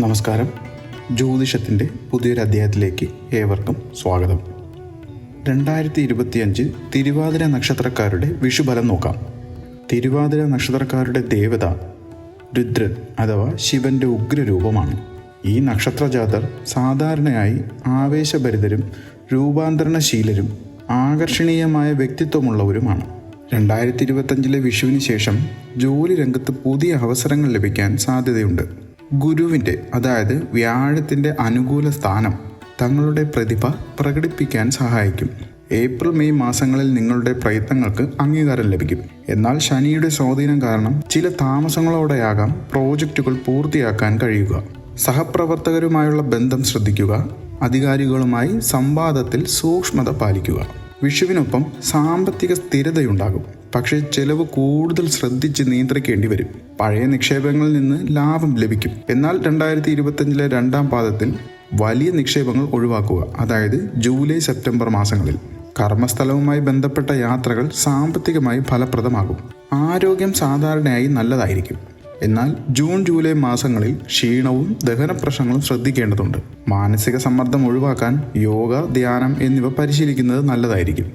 നമസ്കാരം. ജ്യോതിഷത്തിന്റെ പുതിയൊരു അധ്യായത്തിലേക്ക് ഏവർക്കും സ്വാഗതം. രണ്ടായിരത്തി ഇരുപത്തിയഞ്ച് തിരുവാതിര നക്ഷത്രക്കാരുടെ വിഷുഫലം നോക്കാം. തിരുവാതിര നക്ഷത്രക്കാരുടെ ദേവത രുദ്രൻ അഥവാ ശിവന്റെ ഉഗ്രരൂപമാണ്. ഈ നക്ഷത്രജാതർ സാധാരണയായി ആവേശഭരിതരും രൂപാന്തരണശീലരും ആകർഷണീയമായ വ്യക്തിത്വമുള്ളവരുമാണ്. രണ്ടായിരത്തി ഇരുപത്തഞ്ചിലെ വിഷുവിന് ശേഷം ജോലി രംഗത്ത് പുതിയ അവസരങ്ങൾ ലഭിക്കാൻ സാധ്യതയുണ്ട്. ഗുരുവിന്റെ അതായത് വ്യാഴത്തിന്റെ അനുകൂല സ്ഥാനം തങ്ങളുടെ പ്രതിഭ പ്രകടിപ്പിക്കാൻ സഹായിക്കും. ഏപ്രിൽ മെയ് മാസങ്ങളിൽ നിങ്ങളുടെ പ്രയത്നങ്ങൾക്ക് അംഗീകാരം ലഭിക്കും. എന്നാൽ ശനിയുടെ സ്വാധീനം കാരണം ചില താമസങ്ങളോടെയാകാം പ്രോജക്റ്റുകൾ പൂർത്തിയാക്കാൻ കഴിയുക. സഹപ്രവർത്തകരുമായുള്ള ബന്ധം ശ്രദ്ധിക്കുക. അധികാരികളുമായി സംവാദത്തിൽ സൂക്ഷ്മത പാലിക്കുക. വിഷുവിനൊപ്പം സാമ്പത്തിക സ്ഥിരതയുണ്ടാകും. പക്ഷേ ചെലവ് കൂടുതൽ ശ്രദ്ധിച്ച് നിയന്ത്രിക്കേണ്ടി വരും. പഴയ നിക്ഷേപങ്ങളിൽ നിന്ന് ലാഭം ലഭിക്കും. എന്നാൽ രണ്ടായിരത്തി ഇരുപത്തഞ്ചിലെ രണ്ടാം പാദത്തിൽ വലിയ നിക്ഷേപങ്ങൾ ഒഴിവാക്കുക അതായത് ജൂലൈ സെപ്റ്റംബർ മാസങ്ങളിൽ. കർമ്മസ്ഥലവുമായി ബന്ധപ്പെട്ട യാത്രകൾ സാമ്പത്തികമായി ഫലപ്രദമാകും. ആരോഗ്യം സാധാരണയായി നല്ലതായിരിക്കും. എന്നാൽ ജൂൺ ജൂലൈ മാസങ്ങളിൽ ക്ഷീണവും ദഹന പ്രശ്നങ്ങളും ശ്രദ്ധിക്കേണ്ടതുണ്ട്. മാനസിക സമ്മർദ്ദം ഒഴിവാക്കാൻ യോഗ ധ്യാനം എന്നിവ പരിശീലിക്കുന്നത് നല്ലതായിരിക്കും.